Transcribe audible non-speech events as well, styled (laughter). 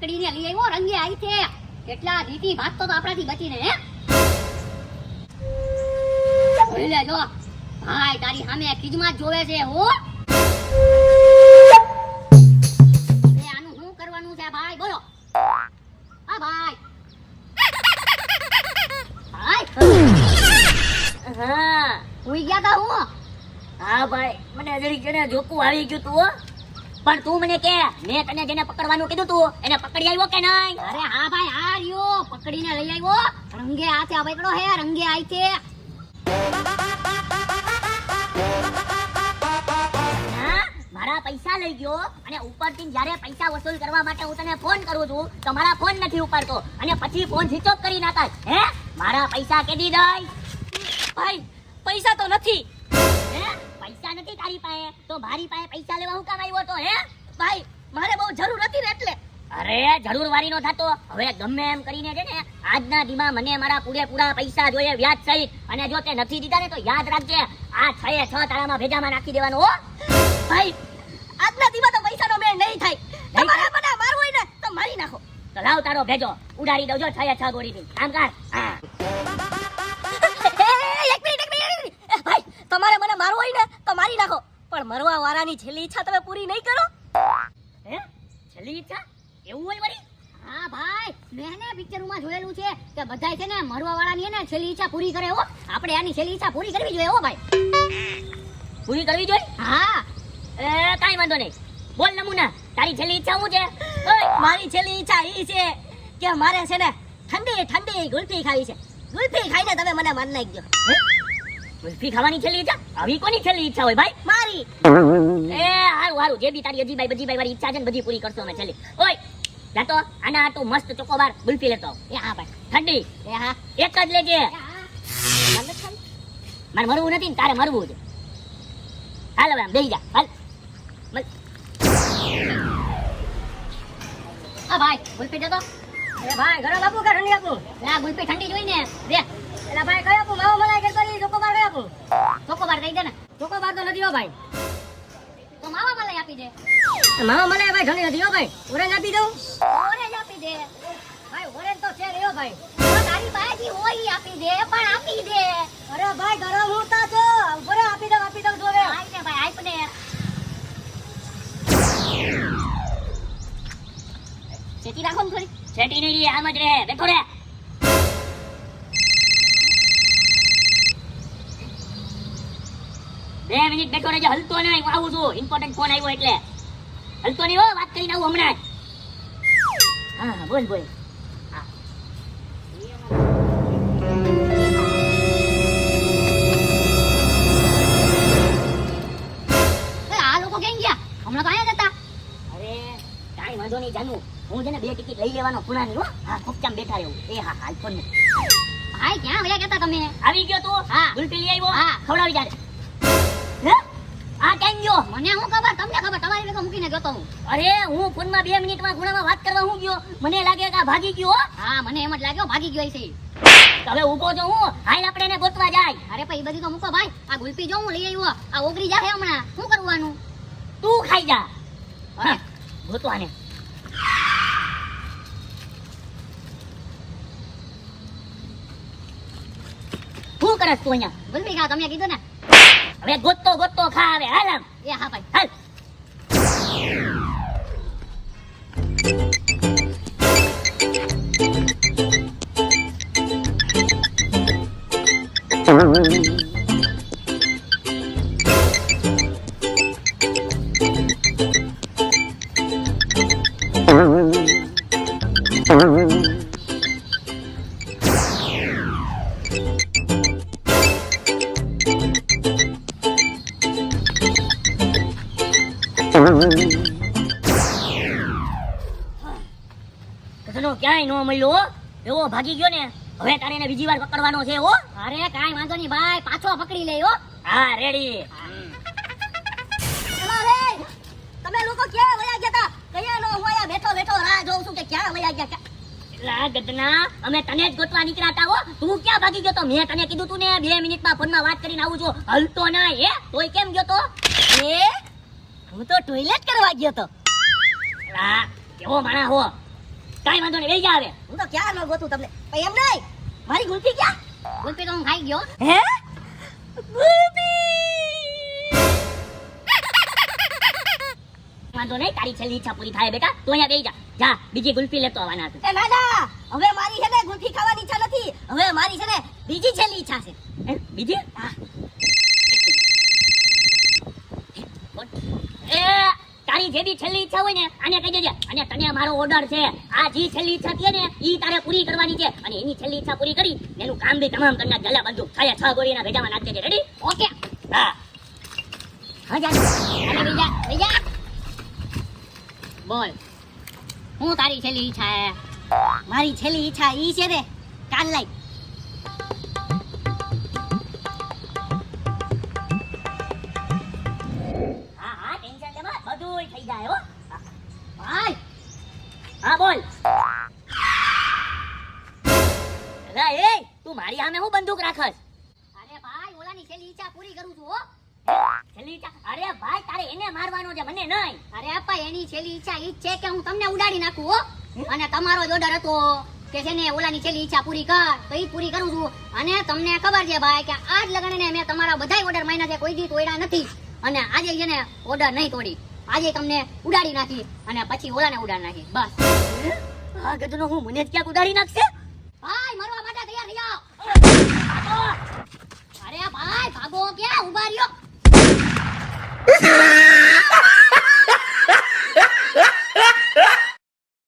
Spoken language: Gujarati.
પકડીને લઈ આવ્યો, રંગે આવી છે એટલા દીટી ભાગતો તો આપણાથી બચીને, હે? જોઈ લેજો. ભાઈ, તારી સામે ખીજમાં જોવે છે, હો. આનું શું કરવાનું છે, ભાઈ, બોલો. હા, ભાઈ. હા, હુઈ ગયા તા, હું? હા, ભાઈ. મને જરી જણે જોકું આવી ગયું તું, હો. પણ તું મને કે, મેં તને જેને પકડવાનું કીધું તું, એને પકડી આવ્યો કે નહીં? અરે હા ભાઈ, હા રહ્યો. પકડીને લઈ આવ્યો. રંગે હાથે પકડો હે, રંગે આઈ છે મારા પૈસા લઈ ગયો અને ઉપરથી જ્યારે પૈસા વસૂલ કરવા માટે હું તને ફોન કરું છું, તો મારા ફોન નથી ઉપાડતો. અને પછી ફોન સ્વિચ ઓફ કરી નાખાય હે? મારા પૈસા કેદી દઈ? ભાઈ, પૈસા તો નથી. પૈસા નથી તારી પાસે. તો મારી પાસે પૈસા લેવા હું કામ આવ્યો તો હે? ભાઈ મારે બહુ જરૂર હતી ને એટલે. અરે જરૂર વારી નો થતો. હવે ગમે એમ કરીને છે ને આજના દીમાં મને મારા પૂરેપૂરા પૈસા જોઈએ વ્યાજ સહિત અને જો તે નથી દીધા ને તો યાદ રાખજે આ છ એ છ તારામાં ભેજામાં નાખી દેવાનું હો. ભાઈ આજના દીમાં તો પૈસાનો મેળ નહીં થાય. તમારે બધા મારવું હોય ને તો મારી નાખો. તો લાવ તારો ભેજો. ઉડાડી દઉં જો છ એ છ ગોળીથી. કામ કર. હા. પણ છેલ્લી ઈચ્છા તમે પૂરી નહીં કરો? હે? છેલ્લી ઈચ્છા? એવું હોય વળી? હા ભાઈ. મેં ને પિક્ચરમાં જોયેલું છે કે બધાય છે ને મરવા વાળાની ને છેલ્લી ઈચ્છા પૂરી કરે હો. આપણે આની છેલ્લી ઈચ્છા પૂરી કરવી જોઈએ હો ભાઈ. પૂરી કરવી જોઈએ? હા. એ કાઈ વાંધો નહીં. બોલ નમૂના તારી છેલ્લી ઈચ્છા શું છે? ઓય, મારી છેલ્લી ઈચ્છા એ છે કે મારે છે ને ઠંડી ઠંડી ગુલ્ફી ખાવી છે. ગુલ્ફી ખાઈને તમે મને મન નાખજો. હે? ગુલ્ફી ખાવાની છેલ્લી ઈચ્છા? આવી કોની છેલ્લી ઈચ્છા હોય ભાઈ? મારી! એ હારું હારું જે બી તારી અજીબાઈ બજીબાઈ વાળી ઈચ્છા છે ને બધી પૂરી કરશો અમે છેલ્લી. ઓય જાતો આના હાટુ મસ્ત ચોકોબાર ગુલ્ફી લેતો એ હા ભાઈ. ઠંડી. એ હા. એક જ લેજે. મારે મરવું નથી ને તારે મરવું છે. હાલ હવે બેહી જા. હાલ. હા ભાઈ ગુલ્ફી દેતો એ ભાઈ કે ઠંડી આપું ગુલ્ફી ઠંડી જોઈને. દે એલા ભાઈ કયો આપું માવો મલાઈ કયો આપું દઈ દે ને. ચોકોબાર તો નથી હો ભાઈ. તો માવા મલાઈ આપી દે. માવો મલાઈ ભાઈ ઘણી નથી હો ભાઈ. ઓરેન્જ આપી દઉં. ઓરેન્જ આપી દે. ભાઈ ઓરેન્જ તો છે રહ્યો ભાઈ. તારી બાજી હોય આપી દે પણ આપી દે. અરે ભાઈ ગરમ હોતા છો. બરે આપી દઉં આપી દઉં તો હવે. આઈ ને ભાઈ આઈ ને ચેતી રાખો ને થોડી. છેટી નહીં આમ જ રહે. બેઠો રે બે મિનિટ બેઠો રહેજો. હલતો નહીં હું આવું છું. ઇમ્પોર્ટન્ટ ફોન આવ્યો એટલે. હલતો નહીં હો વાત કરીને આવું હમણાં હા બોલ બોલ. આ લોકો કેમ ગયા? હમણાં તો આયા હતા. અરે કાઈ વાંધો નહીં જાનું. હું છે ને બે ટિકિટ લઈ લેવાનો ખૂણાની હો. હા ખોપચામ બેઠા રહેવું એ હા હાલ ફોન મૂક. ક્યાં વયા ગયા તમે? આવી ગયો તું. હા. ગુલપી લઈ આવ્યો. હા. ખવડાવી હે આ કેમ ગયો? મને શું ખબર? તમને ખબર? તમારી ભેગા મૂકીને ગયો તો હું. અરે હું ફોનમાં બે મિનિટમાં ખૂણામાં વાત કરવા હું ગયો? મને લાગે કે આ ભાગી ગયો હા. મને એમ જ લાગ્યો ભાગી ગયો છે. હવે ઊભો છો હું હાલ આપણે એને ગોતવા જાય. અરે ભાઈ બધી તો મૂકો ભાઈ. આ ગુલપી જો હું લઈ આવ્યો આ ઓગરી જાહે હમણાં. શું કરવાનું? તું ખાઈ જા. હા. ગોતવાને. શું કરસ તું અહીંયા? ગુલપી ખા તમે કીધું ને? હવે ગોતતો ગોતતો ખા આવે હાલ એ હા ભાઈ. હાલ. કસનો નો મળ્યો. એવો ભાગી ગયો ને. હવે તારે એને બીજી વાર પકડવાનો છે હો. અરે કાંઈ વાંધો નહીં ભાઈ. પાછો પકડી લે હો. હા રેડી તમે લોકો ક્યાં વયા ગયા હતા કયા નો હું બેઠો બેઠો રાહ જોઉં છું કે ક્યાં વયા ગયા લા ગદના. અમે તને જ ગોતવા નીકળ્યા હતા હો. તું ક્યાં ભાગી ગયો તો? મેં તને કીધું તું ને બે મિનિટમાં ફોનમાં વાત કરીને આવું છું. હલતો ના એ તોય કેમ ગયો તો? એ હું તો ટોયલેટ કરવા ગયો તો. લા કેવો માણા હો. કાંઈ વાંધો નહીં લઈ જા હવે. હું તો ક્યાં ન ગોતું તમને? પણ એમ નહીં. મારી ગુલ્ફી ક્યાં? ગુલ્ફી તો હું ખાઈ ગયો. હે? વાંધો નહીં તારી છેલ્લી ઈચ્છા પૂરી થાય બેટા. તું અહીંયા બેહી જા. જા બીજી ગુલ્ફી લેતો આવવાના છે. એ ના ના. હવે મારી છે ને ગુલ્ફી ખાવાની ઈચ્છા નથી. હવે મારી છે ને બીજી છેલ્લી ઈચ્છા છે. બીજી? હા. એ તારી જે બી છેલ્લી ઈચ્છા હોય ને આને કહી દેજે. અને તને મારો ઓર્ડર છે. આ જે છેલ્લી ઈચ્છા છે ને ઈ તારે પૂરી કરવાની છે. અને એની છેલ્લી ઈચ્છા પૂરી કરી એનું કામ બી તમામ તમને નાખ બંધુ બંદૂક છ ગોળીના ભેજામાં નાખી દેજે. Ready okay. હા. હા જા. અને બીજા બીજા બોલ. હું તારી છેલ્લી ઈચ્છા હે? મારી છેલ્લી ઈચ્છા ઈ છે રે કાલ લાઈ બંદૂક અરે ભાઈ ઓલાની છેલ્લી ઈચ્છા પૂરી કરું છું હો. છેલ્લી ઈચ્છા અરે ભાઈ તારે એને મારવાનો છે મને નહીં. અરે અપા એની છેલ્લી ઈચ્છા ઈ છે કે હું તમને ઉડાડી નાખું હો. અને તમારો જ ઓર્ડર હતો કે છે ને ઓલાની છેલ્લી ઈચ્છા પૂરી કર તો ઈ પૂરી કરું છું. અને તમને ખબર છે ભાઈ કે આજ લગન મેં તમારા બધાય ઓર્ડર માન્યા છે કોઈ દી તોડ્યા નથી. અને આજે છે ને ઓર્ડર નહીં તોડી. આજે તમને ઉડાડી નાખી અને પછી ઓલાને ઉડાડી નાખી. બસ. આ ગધનો હું મને જ ક્યાંક ઉડાડી નાખશે? ભાઈ મરવા માટે તૈયાર થઈ જાઓ. અરે ભાઈ ભાગો ક્યાં? ઊભા રહ્યો. (laughs)